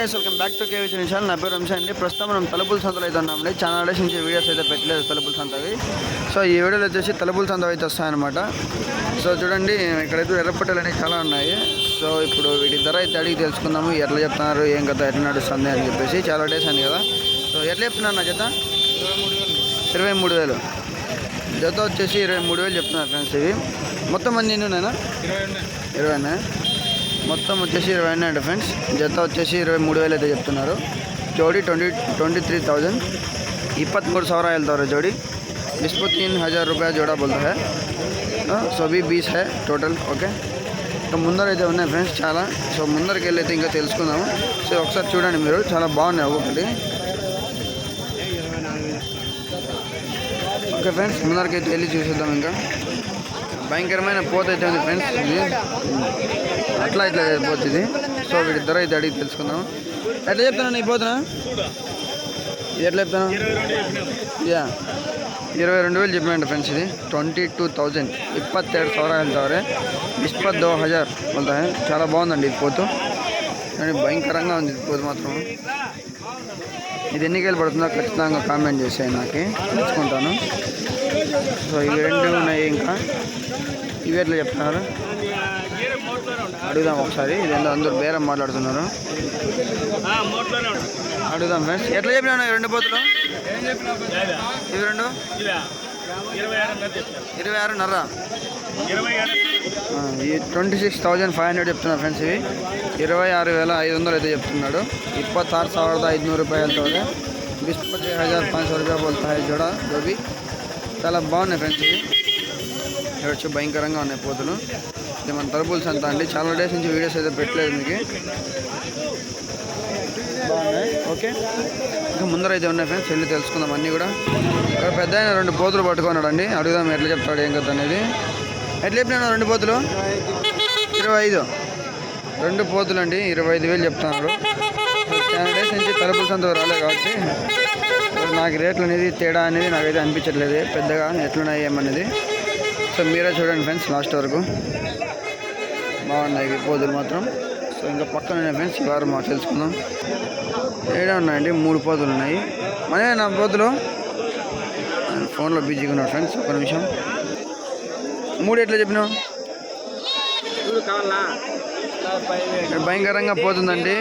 Guys welcome back to KV channel నా పేరు వంశీ అండి. ప్రస్తుతం మనం తలుపుల సంతలు అయితే ఉన్నామండి చాలా డేస్ నుంచి వీడియోస్ అయితే పెట్టలేదు తలుపుల సంతవి సో ఈ వీడియోలో వచ్చేసి తలుపుల సంతవి అయితే వస్తాయన్నమాట. సో చూడండి ఇక్కడైతే ఎర్రపట్టలు అనేవి చాలా ఉన్నాయి. సో ఇప్పుడు వీటి ధర అయితే అడిగి తెలుసుకుందాము. ఎట్లా చెప్తున్నారు ఏం కదా ఎట్లా నడుస్తుంది అని చెప్పేసి చాలా డేస్ అని కదా. సో ఎట్లా చెప్తున్నారు నా జత? ఇరవై మూడు వేలు. జత వచ్చేసి ఇరవై మూడు వేలు చెప్తున్నారు ఫ్రెండ్స్ ఇవి. మొత్తం అన్నినా ఇరవై ఇరవైనా మొత్తం వచ్చేసి ఇరవై ఉన్నాయండి ఫ్రెండ్స్. జత వచ్చేసి ఇరవై మూడు వేలు అయితే చెప్తున్నారు. జోడీ ట్వంటీ ట్వంటీ త్రీ థౌజంड इपत्मूर సవరాయలు हेल्तार జోడీ. इसको तीन హజార్ రూపాయ जोड़ा बोलता है సో అవి బీస్ హే టోటల్ ఓకే. ఇంకా ముందరైతే ఉన్నాయి ఫ్రెండ్స్ చాలా. సో ముందరికి వెళ్ళైతే ఇంకా తెలుసుకుందాము. సో ఒకసారి చూడండి మీరు చాలా బాగున్నాయి ఒకటి ఓకే ఫ్రెండ్స్ ముందరికి అయితే వెళ్ళి చూసేద్దాం ఇంకా. భయంకరమైన పోత అయితే ఉంది ఫ్రెండ్స్ ఇది అట్లా ఇట్లా పోతుంది సో వీటి ధర అయితే అడిగి తెలుసుకుందాం ఎట్లా చెప్తాను నీ పోతున్నా? ఇది ఎట్లా చెప్తాను యా. ఇరవై రెండు వేలు చెప్పినండి ఫ్రెండ్స్ ఇది. Twenty two thousand. ఇప్పత్తేడు సవరాలు తవరే ఇప్పత్తో హజార్. వెళ్తాయి చాలా బాగుందండి ఇది పోతూ. కానీ భయంకరంగా ఉంది ఇది పోతు మాత్రం. ఇది ఎన్ని కేలు పడుతుందో ఖచ్చితంగా కామెంట్ చేసాయి నాకు. తెలుసుకుంటాను సో ఇవి రెండు ఉన్నాయి ఇంకా. ఇవి ఎట్లా చెప్తున్నారు? అడుగుదాం ఒకసారి. ఇదేందో అందరూ బేరం మాట్లాడుతున్నారు. అడుగుదాం ఫ్రెండ్స్ ఎట్లా చెప్పినా రెండు పోతులు? ఇవి రెండు? ఇరవై ఆరున్నర. ఆ, ఈ twenty six thousand five hundred చెప్తున్నారు ఫ్రెండ్స్ ఇవి. ఇరవై ఆరు వేల ఐదు వందలు అయితే చెప్తున్నాడు. ఇప్పತ್ತಾరు ಸಾವಿರದ ఐదు నూరు రూపాయలతో ಬಿಸ್ಪತ್ತಿ హజార్ ಪಾಂಚ రూపాయలు పోతాయి జోడ గోబీ. చాలా బాగున్నాయి ఫ్రెండ్స్ ఇవి. వచ్చి భయంకరంగా ఉన్నాయి పోతులు. ఇది మన తలుపులు అంతా అండి. చాలా డేస్ నుంచి వీడియోస్ అయితే పెట్టలేదు మీకు. బాగున్నాయి. ఓకే. ఇంకా ముందర అయితే ఉన్నాయి ఫ్రెండ్స్ వెళ్ళి తెలుసుకుందాం అన్నీ కూడా. ఇక్కడ పెద్ద రెండు పోతులు పట్టుకున్నాడు అండి అడుగుదాం ఎట్లా చెప్తాడు ఏం కదా అనేది. ఎట్లా చెప్పినా రెండు పోతులు? ఇరవై ఐదు రెండు పోతులు అండి ఇరవై ఐదు వేలు చెప్తున్నారు. టెన్ డేస్ నుంచి తలుపుల సంత రాలేదు కాబట్టి నాకు రేట్లు అనేది తేడా అనేది నాకైతే అనిపించట్లేదు. పెద్దగా ఎట్లున్నాయి ఏమనేది సో మీరే చూడండి ఫ్రెండ్స్ లాస్ట్ వరకు. బాగున్నాయి పోతులు మాత్రం. సో ఇంకా పక్కన ఉన్నాయి ఫ్రెండ్స్ ఇవారు వారం మాకు తెలుసుకుందాం. ఏడా ఉన్నాయండి? మూడు పోతులు ఉన్నాయి. మనే నా పోతులు. ఫోన్లో బిజీగా ఉన్నాడు ఫ్రెండ్స్ ఒక నిమిషం. మూడు ఎట్లా చెప్పినావు? భయంకరంగా పోతుందండి.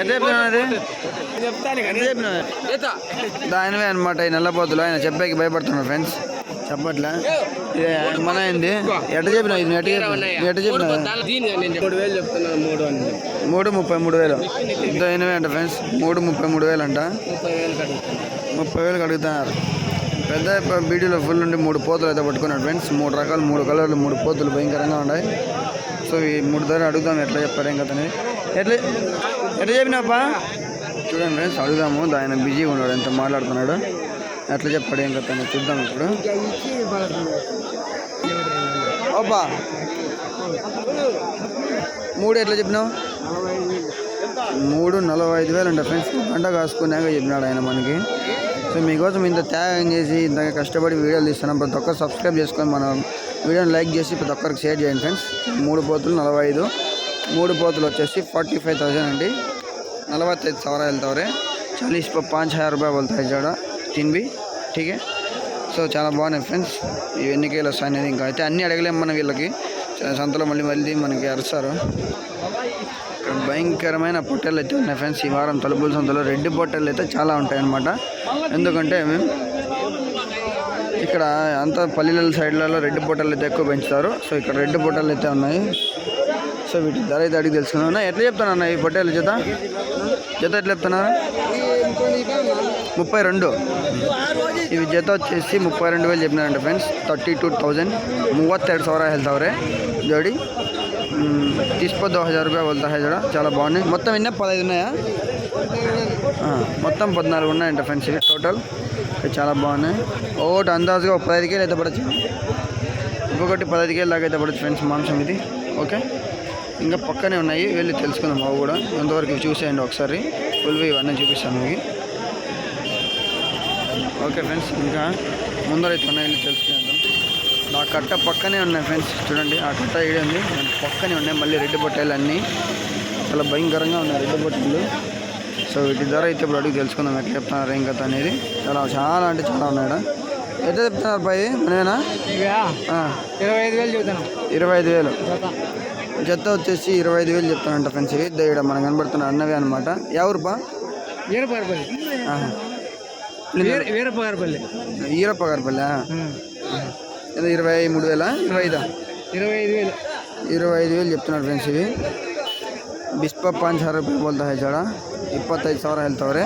ఎట్లా అది? చెప్పినావు దానివే అనమాట ఈ నల్లపోతులు. ఆయన చెప్పాకి భయపడుతున్నాడు ఫ్రెండ్స్ చెప్పట్లే? మన అయింది ఎట్ట చెప్పినావు ఇది? ఎట్ట ఎట్ట చెప్పినావు? మూడు చెప్తున్నాను ముప్పై మూడు వేలు. అయినవే అంట ఫ్రెండ్స్ మూడు ముప్పై మూడు వేలు అంట. ముప్పై వేలు అడుగుతున్నారు పెద్ద ప- బీడీలో ఫుల్ నుండి మూడు పోతులు అయితే పట్టుకున్నాడు ఫ్రెండ్స్ మూడు రకాలు మూడు కలర్లు మూడు పోతులు భయంకరంగా ఉన్నాయి. సో ఈ మూడు ధర అడుగుదాం ఎట్లా చెప్పారు ఏం కదా ఎట్లా ఎట్లా చెప్పినాపా చూడండి ఫ్రెండ్స్ అడుగుదాము. ఆయన బిజీగా ఉన్నాడు ఎంత మాట్లాడుతున్నాడు. ఎట్లా చెప్పాడు ఏం కదా చూద్దాం ఇప్పుడు. ఓపా మూడు ఎట్లా చెప్పినావు? మూడు నలభై ఐదు వేలు అంటే ఫ్రెండ్స్ గంట కాసుకున్నాక చెప్పినాడు ఆయన మనకి. సో మీకోసం ఇంత త్యాగం చేసి ఇంత కష్టపడి వీడియోలు తీస్తున్నాం. ప్రతి ఒక్కరు సబ్స్క్రైబ్ చేసుకొని మనం వీడియోని లైక్ చేసి ప్రతి ఒక్కరికి షేర్ చేయండి ఫ్రెండ్స్ మూడు పోతులు నలభై ఐదు మూడు పోతులు వచ్చేసి ఫార్టీ ఫైవ్ థౌసండ్ అండి. నలభై సవరా వెళ్తావరే. చాలీస్ పాంచ్ హజార్ రూపాయలు వెళ్తాయి చూడ తిన్వి. ఠీకే. సో చాలా బాగున్నాయి ఫ్రెండ్స్ ఇవి ఎన్ని కేలు వస్తాయి అనేది ఇంకా. అయితే అన్నీ అడగలేము మనం వీళ్ళకి. సంతలో మళ్ళీ మళ్ళీ మనకి అరుస్తారు. ఇక్కడ భయంకరమైన పొట్టెలు అయితే ఉన్నాయి ఫ్రెండ్స్. ఈ వారం తలుపుల సంతలో రెడ్డి పొట్టెలు అయితే చాలా ఉంటాయన్నమాట. ఎందుకంటే ఇక్కడ అంతా పల్లెల సైడ్లలో రెడ్డి పొట్టెలు అయితే ఎక్కువ పెంచుతారు. సో ఇక్కడ రెడ్డి పొట్టెలు అయితే ఉన్నాయి. సో వీటి ధర అయితే అడిగి తెలుసుకున్నాను ఎట్లా చెప్తాను అన్న ఈ పొట్టేల జత? జత ఎట్లా చెప్తున్నారు? ముప్పై రెండు. ఇవి జత వచ్చేసి ముప్పై రెండు వేలు చెప్పినారండి ఫ్రెండ్స్ థర్టీ టూ థೌಸಂಡ್ ಮೂವತ್ತೆರಡು హెల్త్ అవరే జోడి తీసుకోద్దు హజార్ రూపాయలు వెళ్తాయి జోడ. చాలా బాగున్నాయి. మొత్తం ఎన్న? పదహైదు ఉన్నాయా? మొత్తం పద్నాలుగు ఉన్నాయంట ఫ్రెండ్స్ ఇవి. టోటల్ చాలా బాగున్నాయి. ఒకటి అందాజుగా ఒక పదహైదు కేలు అయితే పడచ్చు. ఇంకొకటి పదహైదు కేలు లాగా అయితే పడచ్చు ఫ్రెండ్స్ మాంసం ఇది. ఓకే? ఇంకా పక్కనే ఉన్నాయి. వెళ్ళి తెలుసుకుందాం అవి కూడా. ఎంతవరకు చూసేయండి ఒకసారి. ఫుల్వి ఇవన్నీ చూపిస్తాను మీకు. ఓకే ఫ్రెండ్స్ ఇంకా ముందర అయితే ఉన్నాయి వెళ్ళి తెలుసుకుందాం. ఆ కట్ట పక్కనే ఉన్నాయి ఫ్రెండ్స్ చూడండి ఆ కట్ట ఈడే ఉంది. పక్కనే ఉన్నాయి మళ్ళీ రెడ్డి పొట్టేలు అన్నీ చాలా భయంకరంగా ఉన్నాయి రెడ్డి పొట్టేళ్ళు సో వీటి ధర అయితే ఇప్పుడు అడిగి తెలుసుకుందాం ఎట్లా చెప్తున్నారు ఏం కథ అనేది. చాలా చాలా అంటే చాలా ఉన్నాయి. ఎట్లా చెప్తున్నారు పై మనమేనా? ఇరవై ఐదు వేలు చెబుతాను ఇరవై ఐదు వేలు. జత వచ్చేసి ఇరవై ఐదు వేలు చెప్తానంట ఫ్రెండ్స్ ఇవి ఇక్కడ మనం కనబడుతున్న అన్నవి అనమాట ఎవరుపా వీరపగారపల్లి వీరపగారపల్లి ఇరవై మూడు వేల? ఇరవై ఐదా? ఇరవై ఐదు వేలు. ఇరవై ఐదు వేలు చెప్తున్నారు ఫ్రెండ్స్ ఇవి. బిస్ప పాంచ్ సార్ రూపాయలు బోల్తా హైజాడ ఇప్పత్తైదు ಸಾವಿರ ಹೇಳ್ತಾವ್ರೆ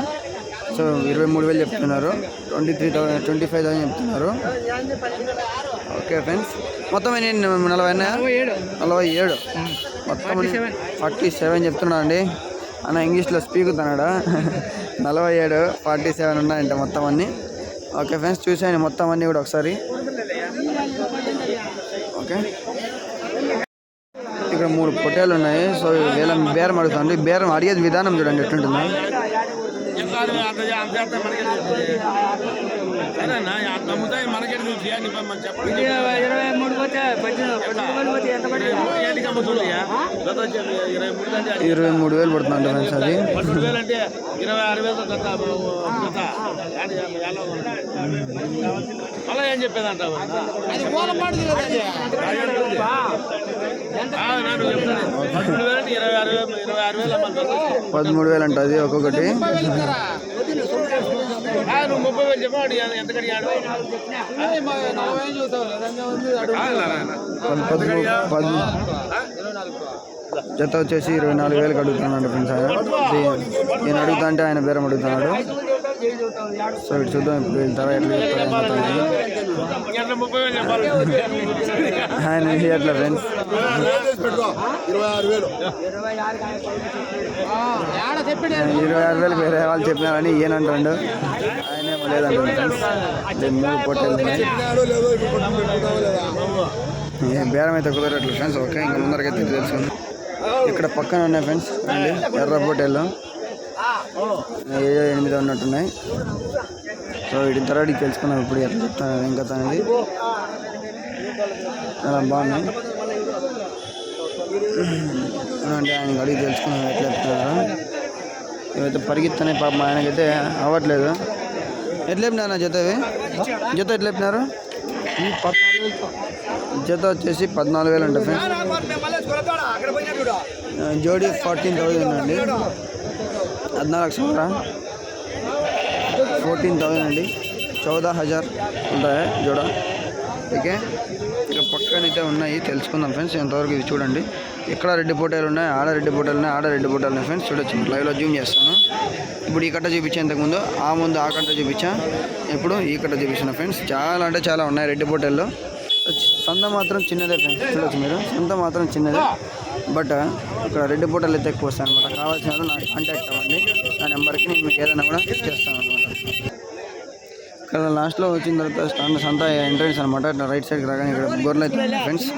సో ఇరవై మూడు వేలు చెప్తున్నారు. Twenty three thousand twenty five thousand చెప్తున్నారు. Okay friends. మొత్తం నేను నలభై నలభై ఏడు. మొత్తం ఫార్టీ సెవెన్. చెప్తున్నాడు అండి అన్న ఇంగ్లీష్లో స్పీక్ తన్నాడా నలభై ఏడు ఫార్టీ సెవెన్ ఉన్నాయంట మొత్తం అన్నీ. ఓకే ఫ్రెండ్స్ చూసాను మొత్తం అన్నీ కూడా ఒకసారి. ఓకే. ఇక్కడ మూడు పొట్టేలు ఉన్నాయి. సో వేల బేరం అడుగుతుంది బేరం అడిగేది విధానం చూడండి ఎట్లుంటుందో. ఇరవై మూడు పోతే పద్దెనిమిది వేలు పోతే ఎంత పడి ఇరవై మూడు వేలు పడుతుందంట ఫ్రెండ్స్ అది. ఇరవై ఆరు వేలు జత జత అలా ఏం చెప్పేదంట అది గోలపాడు ఇరవై ఆరు వేలు ఇరవై వేలు అమ్మాలి జత. పదమూడు వేలు అంట అది ఒక్కొక్కటి. నువ్వు ముప్పై వేలు చెప్పాడు ఎంత కడిగాడు? జత వచ్చేసి ఇరవై నాలుగు వేలకు అడుగుతున్నాడు ఫ్రెండ్స్ ఆయన. నేను అడుగుతా అంటే ఆయన బేరం అడుగుతున్నాడు. సో ఇటు చూద్దాం ఇప్పుడు వీళ్ళ ధర ఎట్లా చెప్తారు ఆయన ఎట్లా ఫ్రెండ్స్ ఇరవై ఆరు వేలు వేరే వాళ్ళు చెప్పినారని ఈయన అంటాడు. ఆయన ఏమో ఫ్రెండ్స్ దీని ఏ బేరం అయితే కుదరట్లేదు ఫ్రెండ్స్ ఓకే ఇంకా ముందరకైతే తెలుసుకుంది. ఇక్కడ పక్కన ఉన్నాయి ఫ్రెండ్స్ అండి ఎర్ర పొట్టేళ్ళు ఏదో ఎనిమిది ఉన్నట్టున్నాయి సో వీటి తర్వాత తెలుసుకుందాం ఇప్పుడు ఎట్లా చెప్తాను ఏం కథ అనేది. చాలా బాగున్నాయి. అంటే ఆయన అడిగి తెలుసుకున్నాం ఎట్లా చెప్తున్నారు ఇవైతే పరిగెత్తున్నాయి పాపం ఆయనకైతే అవ్వట్లేదు. ఎట్లా చెప్పినారు జత ఇవి? జత ఎట్లా చెప్పినారు? జత వచ్చేసి పద్నాలుగు వేలు ఉంటుంది జోడీ ఫార్టీన్ థౌజండ్ అండి. పద్నాలుగు సోరా ఫోర్టీన్ థౌసండ్ అండి. చౌద హజార్ ఉంటాయి? జోడ. ఓకే. ఇక పక్కనైతే ఉన్నాయి తెలుసుకుందాం ఫ్రెండ్స్. ఎంతవరకు ఇది చూడండి. ఇక్కడ రెడ్డి పోటాలు ఉన్నాయి ఆడ రెడ్డి పోటాలు ఉన్నాయి ఆడ రెడ్డి పోటాలు ఉన్నాయి ఫ్రెండ్స్. చూడొచ్చు. లైవ్లో జూమ్ చేస్తాను. ఇప్పుడు ఈ కట్ట చూపించేంతకు ముందు ఆ ముందు ఆ కట్ట చూపించా. ఇప్పుడు ఈ కట్ట చూపించిన ఫ్రెండ్స్. చాలా అంటే చాలా ఉన్నాయి రెడ్డి పోటాల్లో సంత మాత్రం చిన్నదే ఫ్రెండ్స్ చూడొచ్చు మీరు. సంత మాత్రం చిన్నదే. బట్ ఇక్కడ రెడ్డి పూటలు అయితే ఎక్కువ వస్తాయి అనమాట కావాల్సిన వాళ్ళు నాకు కాంటాక్ట్ అవ్వండి. నా నెంబర్కి నేను మీకు ఏదైనా కూడా చేస్తాను అనమాట ఇక్కడ లాస్ట్లో వచ్చిన తర్వాత స్టాండ్ సంత ఎంట్రన్స్ అనమాట ఇట్లా రైట్ సైడ్కి రాగానే ఇక్కడ గొర్రెలు అయితే ఉన్నాయి ఫ్రెండ్స్.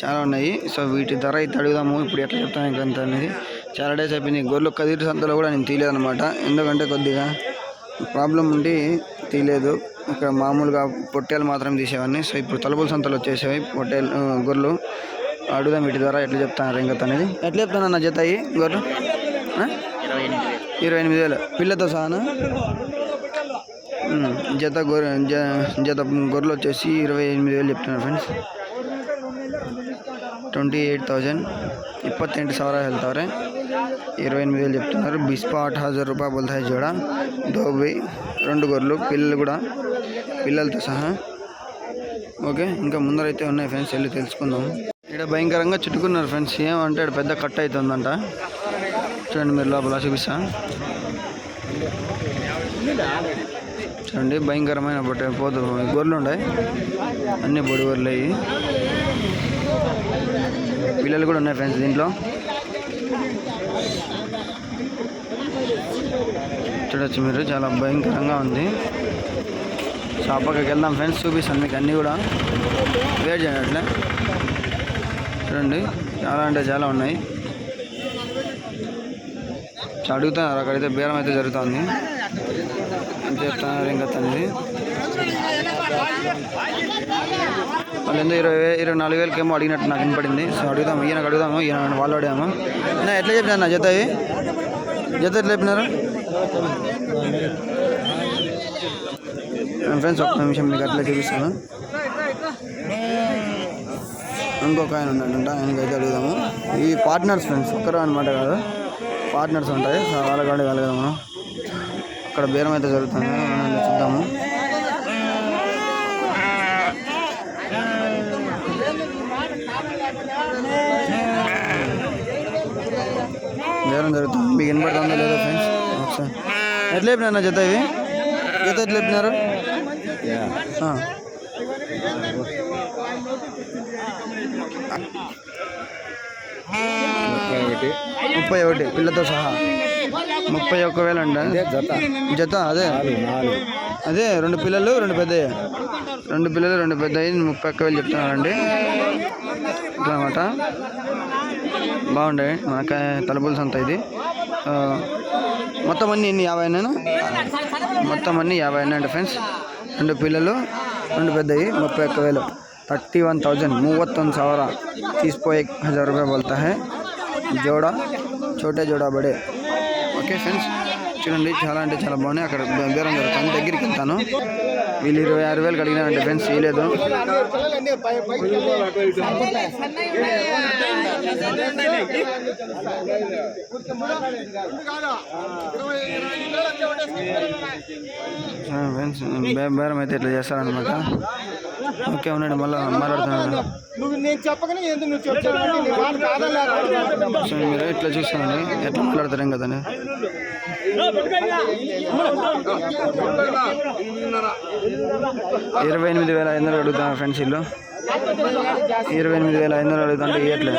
చాలా ఉన్నాయి. సో వీటి ధర అయితే అడుగుదాము. ఇప్పుడు ఎట్లా చెప్తాను ఇంకా అంత అనేది. చాలా డేస్ అయిపోయింది గొర్రెలు కదిరి సంతలో కూడా నేను తీయలేదన్నమాట. ఎందుకంటే కొద్దిగా ప్రాబ్లం ఉండి తీయలేదు ఇక్కడ మామూలుగా పొట్టేలు మాత్రం తీసేవాడిని. సో ఇప్పుడు తలుపుల సంతలు వచ్చేసేవి. పొట్టేలు గొర్రెలు. అడుగుదాం వీటి ద్వారా ఎట్లా చెప్తాను రింగత్ అనేది. ఎట్లా చెప్తాను అన్న జత అయ్యి గొర్రెలు? ఇరవై ఎనిమిది వేలు. పిల్లతో సహాను జత గొర్రె జత గొర్రెలు వచ్చేసి ఇరవై ఎనిమిది వేలు చెప్తున్నాను ఫ్రెండ్స్. Twenty eight thousand. ಇಪ್ಪತ್ತೆಂಟು ಸಾವಿರ ಹೇಳ್ತಾವ್ರೆ ఇరవై ఎనిమిది వేలు చెప్తున్నారు బిస్పా ఆట హజార్ రూపాయ బోల్తాయి జోడ దోబి రెండు గొర్రెలు పిల్లలు కూడా పిల్లలతో సహా ఓకే ఇంకా ముందరైతే ఉన్నాయి ఫ్రెండ్స్ వెళ్ళి తెలుసుకుందాం ఇక్కడ భయంకరంగా చుట్టుకున్నారు ఫ్రెండ్స్ ఏమంటే ఇక్కడ పెద్ద కట్ అవుతుందంట చూడండి మీరు లోపల చూపిస్తా చూడండి భయంకరమైన బట్ట పోతు గొర్రెలు ఉన్నాయి అన్ని బొడి గొర్రెలు అయ్యి పిల్లలు కూడా ఉన్నాయి ఫ్రెండ్స్ దీంట్లో. చూడొచ్చు మీరు చాలా భయంకరంగా ఉంది. షాప్ పక్కకి వెళ్దాం ఫ్రెండ్స్ చూపిస్తాను మీకు అన్నీ కూడా. వేట్ చేయండి చూడండి చాలా అంటే చాలా ఉన్నాయి. అడుగుతున్నారు అక్కడైతే బేరం అయితే జరుగుతుంది. ఏం చెప్తున్నారు ఇంకా తనది వాళ్ళు ఎందుకు ఇరవై ఇరవై నాలుగు వేలకి ఏమో అడిగినట్టు నాకు వినపడింది. సో అడుగుదాము ఈయనకు అడుగుదాము ఈయన వాళ్ళు అడిగాము. నా ఎట్లా చెప్పినారు నా జత అవి? జత ఎట్లా చెప్పినారు? ఫ్రెండ్స్ ఒక్క నిమిషం మీకు అట్లా చూపిస్తాను. ఇంకొక ఆయన ఉన్నాడంట ఆయనకైతే అడుగుదాము. ఈ పార్ట్నర్స్ ఫ్రెండ్స్ ఒక్కరు అనమాట కాదు. పార్ట్నర్స్ ఉంటాయి సో వాళ్ళ కాడ అక్కడ బేరం అయితే జరుగుతుంది బేరం జరుగుతుంది. మీకు వినపడుతుందో లేదో ఫ్రెండ్స్ ఒకసారి ఎట్లా చెప్పినారు నా జత ఇవి? జత ఎట్లా. ఒకటి ముప్పై ఒకటి. పిల్లతో సహా. ముప్పై ఒక్క వేలు అండి జత. జత అదే? అదే రెండు పిల్లలు రెండు పెద్దవి రెండు పిల్లలు రెండు పెద్దవి ముప్పై ఒక్క వేలు చెప్తున్నారండి. ఇట్లా అనమాట బాగుండే. మనకి తలుపుల సంత ఇది. మొత్తం అన్నీ ఎన్ని? యాభై అయినా మొత్తం అన్నీ యాభై అయినా ఫ్రెండ్స్. రెండు పిల్లలు రెండు పెద్దవి ముప్పై ఒక్క వేలు. థర్టీ వన్ థౌజండ్ మూవత్తొమ్మిది సవర. తీసిపో హజార్ రూపాయ బోల్తా జోడా చోటే జోడా బడే. Okay friends. చూడండి చాలా అంటే చాలా బాగున్నాయి. అక్కడ బేరం జరుగుతుంది. దగ్గరికి వెళ్తాను. వీళ్ళు ఇరవై ఆరు వేలు కడిగినారంటే ఫ్రెండ్స్ ఇవ్వలేదు ఫ్రెండ్స్ బేరం అయితే ఇట్లా చేస్తారనమాట ఓకే ఉన్నాడు మళ్ళీ మాట్లాడుతున్నాను నువ్వు నేను చెప్పగానే ఎందుకు నువ్వు చెప్తావు నీ మాట కాదని సో మీరు ఇట్లా చూస్తానండి ఎట్లా మాట్లాడతారేం కదండి ఇరవై ఎనిమిది వేల ఐదు వందలు అడుగుతాను ఫ్రెండ్స్ ఇల్లు. ఇరవై ఎనిమిది వేల ఐదు వందలు అడుగుతుంటే ఇవ్వట్లేదు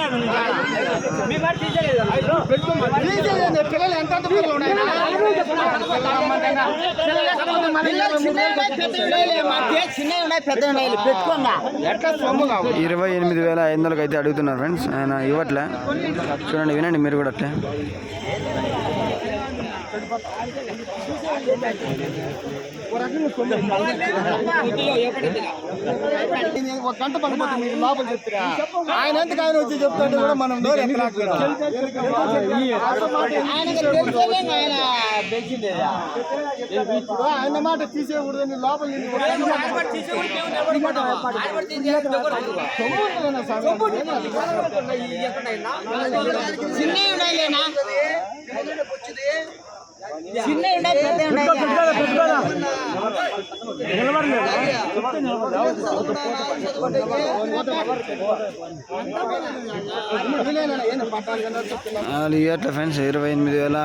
ఇరవై ఎనిమిది వేల ఐదు వందలకి అయితే అడుగుతున్నారు ఫ్రెండ్స్. ఆయన ఇవ్వట్లే. చూడండి వినండి మీరు కూడా అట్లే. ఒక గంట పడిపోతుంది మీరు లోపల చెప్తారా ఆయన ఎందుకు ఆయన వచ్చి చెప్తుంటే కూడా మనం ఎత్తలేకపోయినాం. ఇప్పుడు ఆయన మాట తీసేయకూడదు లోపల నిన్ను కూడా ఫ్రెండ్స్ ఇరవై ఎనిమిది వేల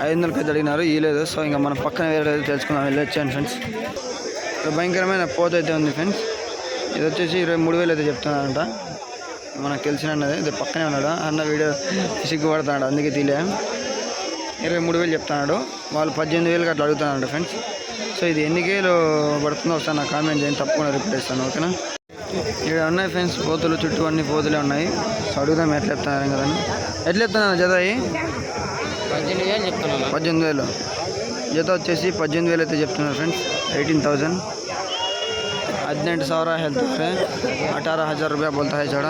ఐదు వందలకి అయితే అడిగినారు ఇవ్వలేదు సో ఇంకా మన పక్కన వేరే తెలుసుకుందాం వెళ్ళొచ్చాను ఫ్రెండ్స్. భయంకరమైన పోత అయితే ఉంది ఫ్రెండ్స్. ఇది వచ్చేసి ఇరవై మూడు వేలు అయితే చెప్తున్నారంట. మనకు తెలిసిన అన్నది ఇది పక్కనే ఉన్నాడు? అన్న వీడియో సిగ్గుపడుతున్నాడు అందుకే తీలే ఇరవై మూడు వేలు చెప్తున్నాడు వాళ్ళు పద్దెనిమిది వేలు అట్లా అడుగుతున్నాడు ఫ్రెండ్స్ సో ఇది ఎన్ని కేలు పడుతుందో ఒకసారి నా కామెంట్ చేయండి తప్పకుండా రిప్లై ఇస్తాను ఓకేనా ఇక్కడ ఉన్నాయి ఫ్రెండ్స్ పోతులు చుట్టూ అన్ని పోతులే ఉన్నాయి సో అడుగుదాం ఎట్లా చెప్తున్నారు కదా ఎట్లా చెప్తున్నాను జతాయి పద్దెనిమిది వేలు చెప్తున్నాను పద్దెనిమిది వేలు జత వచ్చేసి పద్దెనిమిది వేలు అయితే చెప్తున్నారు ఫ్రెండ్స్ ఎయిటీన్ థౌజండ్ ಹದಿನೆಂಟು హెల్త్ ಹೇಳ್ತಾರೆ అఠారా హజార్ రూపాయ ಬೋಲ್ತಾ చూడ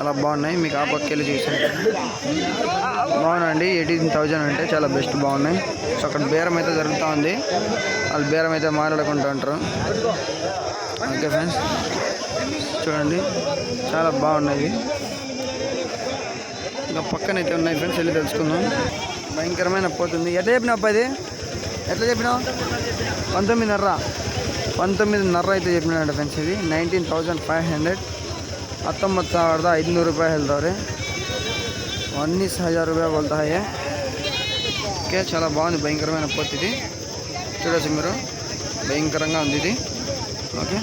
చాలా బాగున్నాయి. మీకు ఆ పక్కకి చూసాను. బాగున్నాయండి. ఎయిటీన్ థౌజండ్ అంటే చాలా బెస్ట్ బాగున్నాయి. సో అక్కడ బేరం అయితే జరుగుతూ ఉంది. వాళ్ళు బేరం అయితే మాట్లాడుకుంటూ ఉంటారు. Okay friends. చూడండి. చాలా బాగున్నాయి. ఇంకా పక్కనైతే ఉన్నాయి ఫ్రెండ్స్. వెళ్ళి తెలుసుకుందాం. భయంకరమైన పోతుంది ఎట్లా చెప్పినావు అబ్బాయి ఎట్లా చెప్పినావు? పంతొమ్మిదిన్నర. పంతొమ్మిదిన్నర అయితే చెప్పినాడు ఫ్రెండ్స్ ఇది. Nineteen thousand five hundred. ಹತ್ತೊಂಬತ್ತು ಸಾವಿರದ ಐದುನೂರು ರೂಪಾಯಿ ಹೇಳ್ದವ್ರೆ ఉన్నీస్ హజార్ రూపాయలు బోల్తాయి ఓకే చాలా బాగుంది భయంకరమైన పోత్ ఇది చూడొచ్చు మీరు భయంకరంగా ఉంది ఇది ఓకే